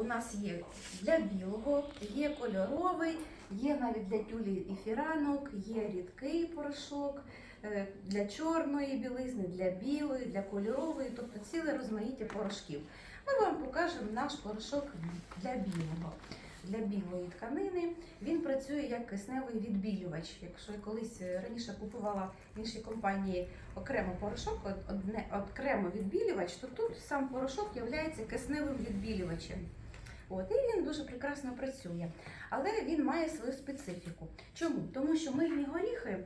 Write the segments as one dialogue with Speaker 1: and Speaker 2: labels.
Speaker 1: у нас є для білого, є кольоровий, є навіть для тюлі і фіранок, є рідкий порошок е, для чорної білизни, для білої, для кольорової, тобто ціле розмаїття порошків. Ми вам покажемо наш порошок для білого. Для білої тканини він працює як кисневий відбілювач. Якщо я колись е, раніше купувала в іншій компанії окремо порошок, одне окремо відбілювач, то тут сам порошок є кисневим відбілювачем. От, і він дуже прекрасно працює. Але він має свою специфіку. Чому? Тому що мильні горіхи,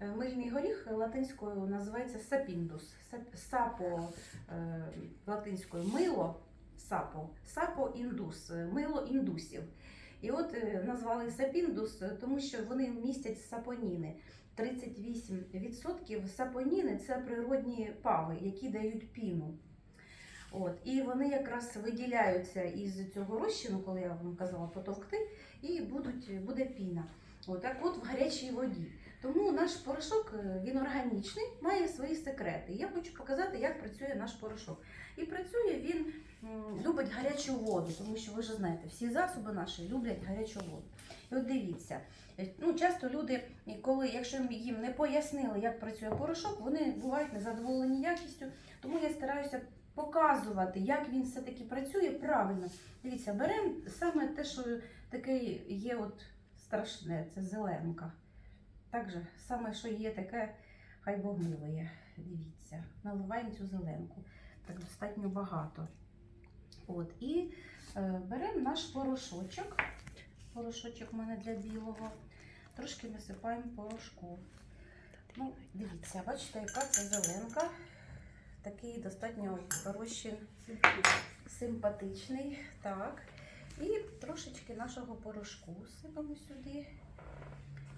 Speaker 1: е, мильний горіх латинською називається сапіндус. Сапо е, латинською мило, сапо, сапо індус, е, мило індусів. І от назвали сапіндус, тому що вони містять сапоніни. 38% сапоніни це природні пави, які дають піну. От, і вони якраз виділяються із цього розчину, коли я вам казала потовкти, і будуть, буде піна. От, от в гарячій воді. Тому наш порошок е, він органічний, має свої секрети. Я хочу показати, як працює наш порошок. І працює він любить гарячу воду, тому що ви ж знаєте, всі засоби наші люблять гарячу воду. І от дивіться, е, ну часто люди, коли, якщо їм не пояснили, як працює порошок, вони бувають незадоволені якістю. Тому я стараюся показувати, як він все-таки працює правильно. Дивіться, беремо саме те, що таке є от страшне, це зеленка. Так же, саме, що є таке, хай Бог милує. Дивіться, наливаємо цю зеленку. Так достатньо багато. От, і е, беремо наш порошочок. Порошочок в мене для білого. Трошки насипаємо порошку. Ну, дивіться, бачите, яка це зеленка. Такий достатньо розчин симпатичний. Так. І трошечки нашого порошку сипемо сюди.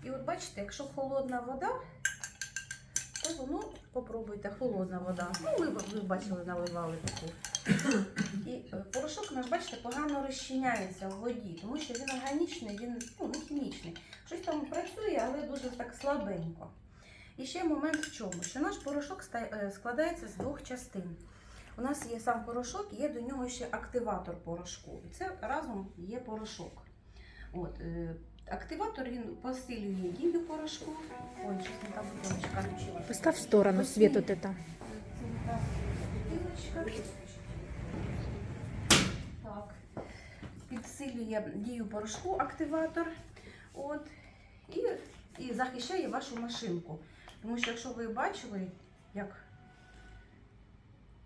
Speaker 1: І от бачите, якщо холодна вода, то воно попробуйте, холодна вода. Ну, ви бачили, наливали таку. І е, порошок наш, бачите, погано розчиняється в воді, тому що він органічний, він ну, не хімічний. Щось там працює, але дуже так слабенько. І ще момент в чому, що наш порошок е, складається з двох частин. У нас є сам порошок, є до нього ще активатор порошку. І це разом є порошок. От, е, активатор він посилює дію порошку. Ой, щось не бутилочка включила.
Speaker 2: Поставь в сторону свет вот это.
Speaker 1: Так. Підсилює дію порошку активатор. От. І, і захищає вашу машинку. Тому що якщо ви бачили, як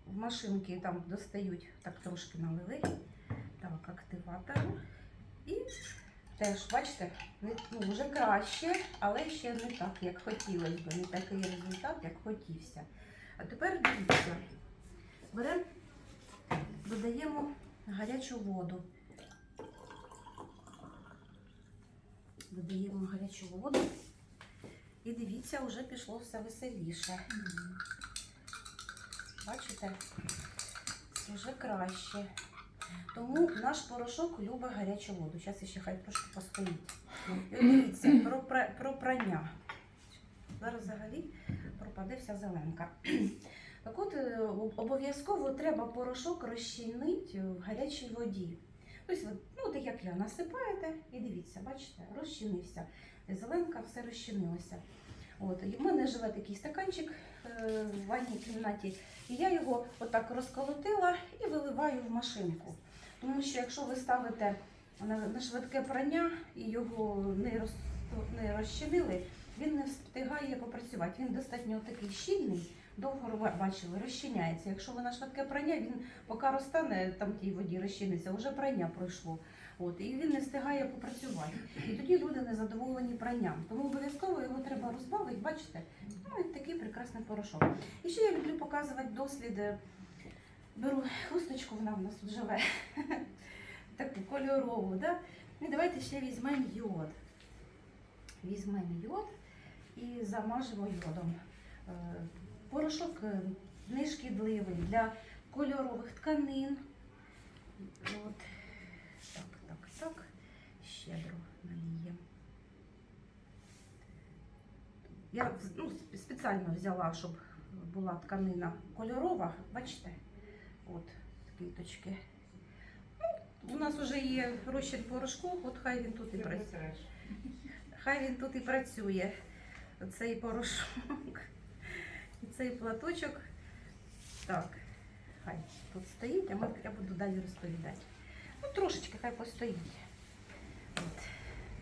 Speaker 1: в машинки там достають, так трошки налили. Так, активатору. І теж, бачите, не, ну, вже краще, але ще не так, як хотілося б. Не такий результат, як хотівся. А тепер дивіться. Беремо, додаємо гарячу воду. Додаємо гарячу воду. І дивіться, вже пішло все веселіше. Бачите? Вже краще. Тому наш порошок любить гарячу воду. Зараз ще хай трошки постоїть. І дивіться, про, про прання. Зараз взагалі пропаде вся зеленка. Так от е, обов'язково треба порошок розчинити в гарячій воді. Тобто, от, ну, так як я насипаєте, і дивіться, бачите, розчинився. Зеленка все розчинилося. От, в мене живе такий стаканчик е, в ванній кімнаті, і я його отак розколотила і виливаю в машинку. Тому що якщо ви ставите на швидке прання і його не, роз, не розчинили, він не встигає попрацювати. Він достатньо такий щільний, довго бачили, розчиняється. Якщо ви на швидке прання, він поки розтане там тій воді розчиниться, вже прання пройшло. От, і він не встигає попрацювати. І тоді люди не задоволені пранням. Тому обов'язково його треба розбавити, бачите? Ну, і такий прекрасний порошок. І ще я люблю показувати досліди. Беру хусточку, вона в нас тут живе, таку кольорову. Да? І давайте ще візьмемо йод. Візьмемо йод і замажемо йодом. Порошок е, нешкідливий для кольорових тканин. От. Так, так, так. Щедро наліємо. Я ну, спеціально взяла, щоб була тканина кольорова, бачите? От, квіточки. Ну, нас вже є розчин порошку, от хай він тут і працює. Хай він тут і працює. Цей порошок. І цей платочок. Так, хай тут стоїть, а ми, я буду далі розповідати. Ну, трошечки хай постоїть. От.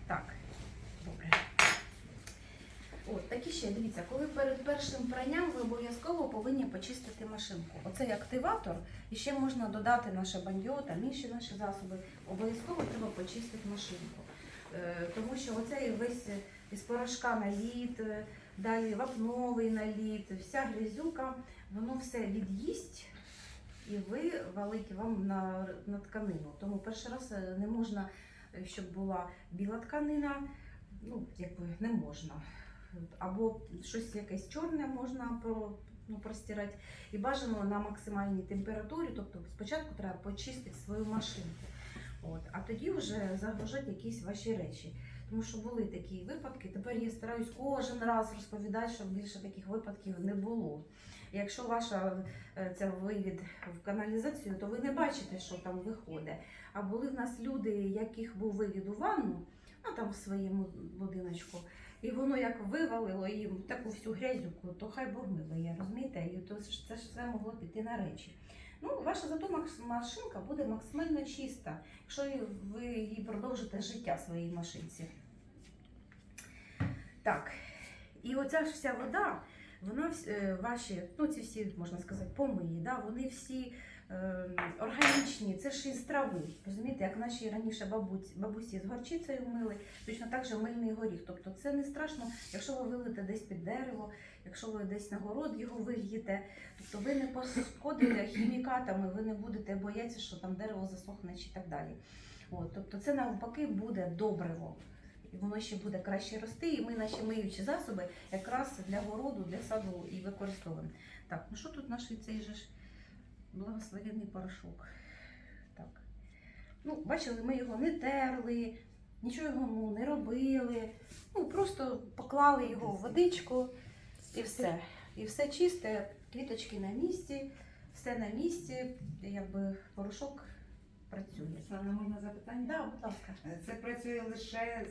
Speaker 1: Так, добре. От, такі ще, дивіться, коли перед першим пранням ви обов'язково повинні почистити машинку. Оцей активатор, і ще можна додати наше бандьо, там інші наші засоби. Обов'язково треба почистити машинку. Е, тому що оцей весь із порошка наліт, е, далі вапновий наліт, вся грязюка, воно все від'їсть і вивалить вам на, на тканину. Тому перший раз е, не можна, е, щоб була біла тканина, ну, якби не можна. Або щось якесь чорне можна ну, простирати. І бажано на максимальній температурі, тобто спочатку треба почистити свою машинку. От, а тоді вже загружати якісь ваші речі. Тому що були такі випадки. Тепер я стараюсь кожен раз розповідати, щоб більше таких випадків не було. Якщо ваша е, ця вивід в каналізацію, то ви не бачите, що там виходить. А були в нас люди, яких був вивід у ванну, ну там в своєму будиночку, і воно як вивалило їм таку всю грязюку, то хай Бог милує, розумієте? І то це ж все могло піти на речі. Ну, ваша зато машинка буде максимально чиста, якщо ви її продовжите життя своїй машинці. Так, і оця ж вся вода, вона е, ваші, ну ці всі, можна сказати, помиї, да, вони всі органічні, це ж із трави. Розумієте, як наші раніше бабусі, бабусі з горчицею мили, точно так же мильний горіх. Тобто це не страшно, якщо ви вилите десь під дерево, якщо ви десь на город його вильєте, тобто ви не пошкодите хімікатами, ви не будете боятися, що там дерево засохне чи так далі. От, тобто це навпаки буде добриво. І воно ще буде краще рости, і ми наші миючі засоби якраз для городу, для саду і використовуємо. Так, ну що тут наш цей же ж благословенний порошок? Так. Ну, бачили, ми його не терли, нічого йому не робили. Ну, просто поклали його в водичку і все. І все чисте, квіточки на місці, все на місці, якби порошок працює.
Speaker 3: Оксана, можна запитання?
Speaker 1: Да, будь ласка.
Speaker 3: Це працює лише